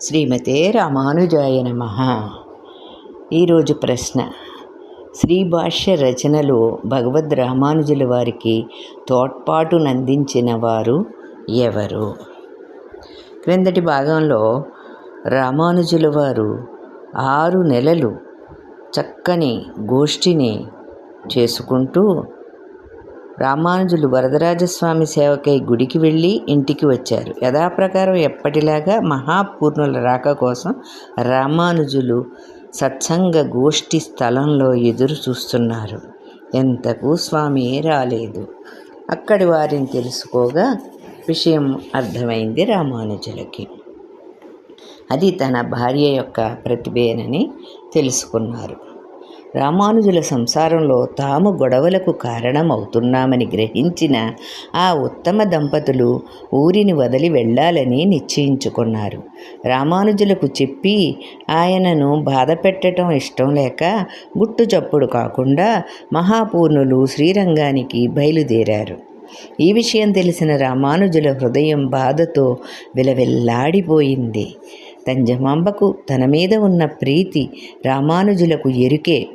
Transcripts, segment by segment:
శ్రీమతే రామానుజాయ నమ. ఈరోజు ప్రశ్న. శ్రీ భాష్య రచనలో భగవద్ రామానుజుల వారికి తోడ్పాటునందించిన వారు ఎవరు? క్రిందటి భాగంలో రామానుజుల వారు ఆరు నెలలు చక్కని గోష్ఠిని చేసుకుంటూ రామానుజులు వరదరాజస్వామి సేవకై గుడికి వెళ్ళి ఇంటికి వచ్చారు. యథాప్రకారం ఎప్పటిలాగా మహాపూర్ణుల రాక కోసం రామానుజులు సత్సంగ గోష్ఠి స్థలంలో ఎదురు చూస్తున్నారు. ఎంతకు స్వామి రాలేదు. అక్కడి వారిని తెలుసుకోగా విషయం అర్థమైంది రామానుజులకి. అది తన భార్య యొక్క ప్రతిభేనని తెలుసుకున్నారు. రామానుజుల సంసారంలో తాము గొడవలకు కారణమవుతున్నామని గ్రహించిన ఆ ఉత్తమ దంపతులు ఊరిని వదిలి వెళ్ళాలని నిశ్చయించుకున్నారు. రామానుజులకు చెప్పి ఆయనను బాధ పెట్టడం ఇష్టం లేక గుట్టు చప్పుడు కాకుండా మహాపూర్ణులు శ్రీరంగానికి బయలుదేరారు. ఈ విషయం తెలిసిన రామానుజుల హృదయం బాధతో విలవిల్లాడిపోయింది. తంజమాంబకు తన మీద ఉన్న ప్రీతి రామానుజులకు ఎరుకే.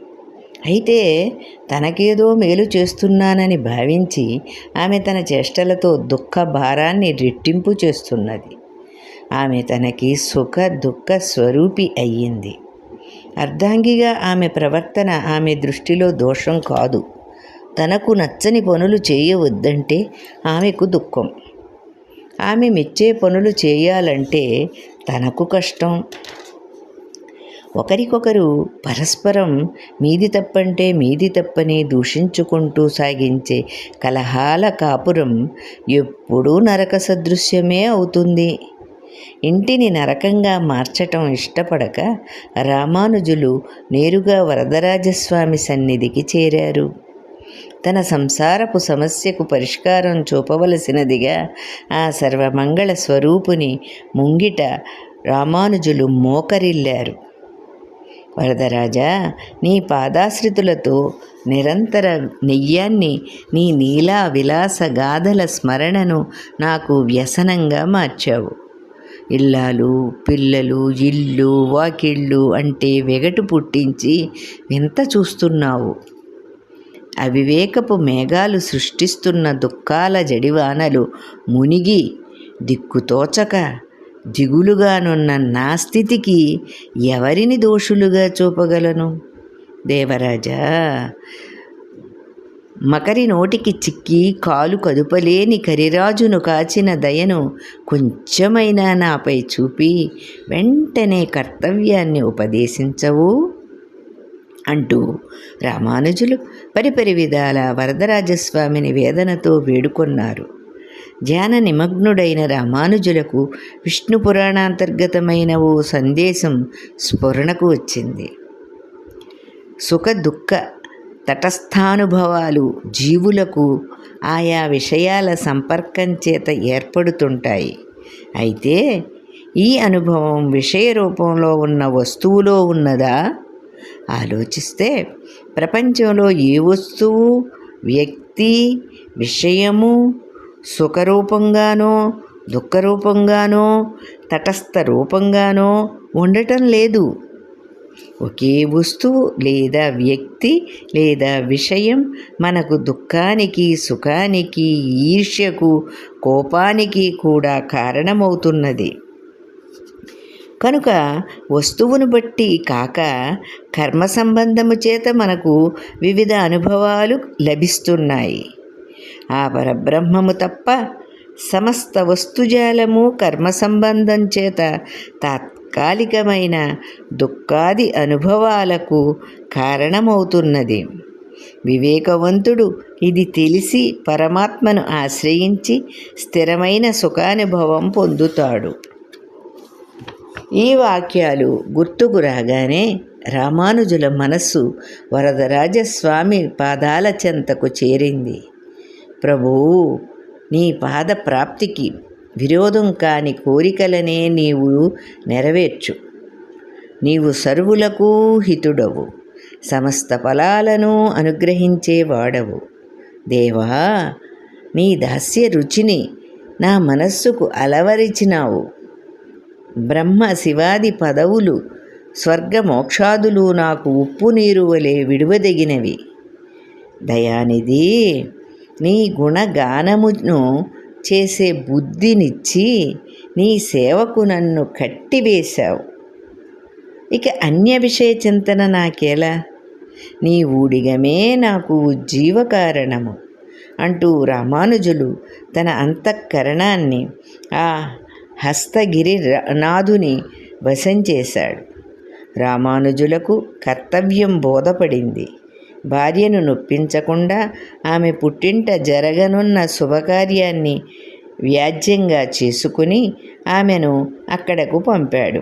అయితే తనకేదో మేలు చేస్తున్నానని భావించి ఆమె తన చేష్టలతో దుఃఖ భారాన్ని రెట్టింపు చేస్తున్నది. ఆమె తనకి సుఖ దుఃఖ స్వరూపి అయ్యింది. అర్ధాంగిగా ఆమె ప్రవర్తన ఆమె దృష్టిలో దోషం కాదు. తనకు నచ్చని పనులు చేయవద్దంటే ఆమెకు దుఃఖం. ఆమె మెచ్చే పనులు చేయాలంటే తనకు కష్టం. ఒకరికొకరు పరస్పరం మీది తప్పంటే మీది తప్పని దూషించుకుంటూ సాగించే కలహాల కాపురం ఎప్పుడూ నరక సదృశ్యమే అవుతుంది. ఇంటిని నరకంగా మార్చటం ఇష్టపడక రామానుజులు నేరుగా వరదరాజస్వామి సన్నిధికి చేరారు. తన సంసారపు సమస్యకు పరిష్కారం చూపవలసినదిగా ఆ సర్వమంగళ స్వరూపుని ముంగిట రామానుజులు మోకరిల్లారు. వరదరాజా నీ పాదాశ్రితులతో నిరంతర నెయ్యాన్ని నీ నీలా విలాస గాథల స్మరణను నాకు వ్యసనంగా మార్చావు. ఇల్లాలు పిల్లలు ఇల్లు వాకిళ్ళు అంటే వెగటు పుట్టించి వింత చూస్తున్నావు. అవివేకపు మేఘాలు సృష్టిస్తున్న దుఃఖాల జడివానలు మునిగి దిక్కుతోచక దిగులుగానున్న నా స్థితికి ఎవరిని దోషులుగా చూపగలను? దేవరాజా మకరి నోటికి చిక్కి కాలు కదుపలేని కరిరాజును కాచిన దయను కొంచెమైనా నాపై చూపి వెంటనే కర్తవ్యాన్ని ఉపదేశించవు. అంటూ రామానుజులు పరిపరి విధాల వరదరాజస్వామిని వేదనతో వేడుకొన్నారు. ధ్యాన నిమగ్నుడైన రామానుజులకు విష్ణు పురాణాంతర్గతమైన ఓ సందేశం స్ఫురణకు వచ్చింది. సుఖ దుఃఖ తటస్థానుభవాలు జీవులకు ఆయా విషయాల సంపర్కం చేత ఏర్పడుతుంటాయి. అయితే ఈ అనుభవం విషయ రూపంలో ఉన్న వస్తువులో ఉన్నదా? ఆలోచిస్తే ప్రపంచంలో ఏ వస్తువు వ్యక్తి విషయము సుఖరూపంగానో దుఃఖరూపంగానో తటస్థ రూపంగానో ఉండటం లేదు. ఒకే వస్తువు లేదా వ్యక్తి లేదా విషయం మనకు దుఃఖానికి సుఖానికి ఈర్ష్యకు కోపానికి కూడా కారణమవుతున్నది. కనుక వస్తువును బట్టి కాక కర్మ సంబంధము చేత మనకు వివిధ అనుభవాలు లభిస్తున్నాయి. ఆ పరబ్రహ్మము తప్ప సమస్త వస్తుజాలము కర్మ సంబంధం చేత తాత్కాలికమైన దుఃఖాది అనుభవాలకు కారణమవుతున్నది. వివేకవంతుడు ఇది తెలిసి పరమాత్మను ఆశ్రయించి స్థిరమైన సుఖానుభవం పొందుతాడు. ఈ వాక్యాలు గుర్తుకు రాగానే రామానుజుల మనస్సు వరదరాజస్వామి పాదాల చెంతకు చేరింది. ప్రభువు నీ పాద ప్రాప్తికి విరోధం కాని కోరికలనే నీవు నెరవేర్చు. నీవు సర్వులకు హితుడవు. సమస్త ఫలాలను అనుగ్రహించేవాడవు దేవా నీ దాస్య రుచిని నా మనస్సుకు అలవరిచినావు. బ్రహ్మ శివాది పదవులు స్వర్గమోక్షాదులు నాకు ఉప్పు నీరు వలె విడువదగినవి. దయానిధి నీ గుణగానమును చేసే బుద్ధినిచ్చి నీ సేవకు నన్ను కట్టివేశావు. ఇక అన్య విషయ చింతన నాకేలా? నీ ఊడిగమే నాకు జీవకారణము అంటూ రామానుజులు తన అంతఃకరణాన్ని ఆ హస్తగిరి నాథుని వశం చేశాడు. రామానుజులకు కర్తవ్యం బోధపడింది. భార్యను నొప్పించకుండా ఆమె పుట్టింట జరగనున్న శుభకార్యాన్ని వ్యాజ్యంగా చేసుకుని ఆమెను అక్కడకు పంపాడు.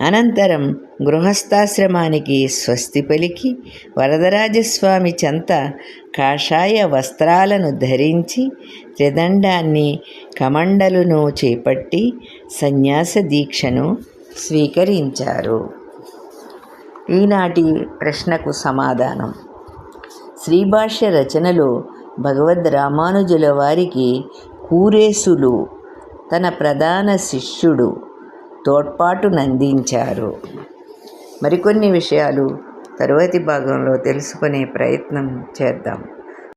అనంతరం గృహస్థాశ్రమానికి స్వస్తి పలికి వరదరాజస్వామి చెంత కాషాయ వస్త్రాలను ధరించి త్రిదండాన్ని కమండలును చేపట్టి సన్యాస దీక్షను స్వీకరించారు. ఈనాటి ప్రశ్నకు సమాధానం. శ్రీభాష్య రచనలో భగవద్ రామానుజుల వారికి కూరేసులు తన ప్రధాన శిష్యుడు తోడ్పాటునందించారు మరికొన్ని విషయాలు తరువాతి భాగంలో తెలుసుకునే ప్రయత్నం చేద్దాం.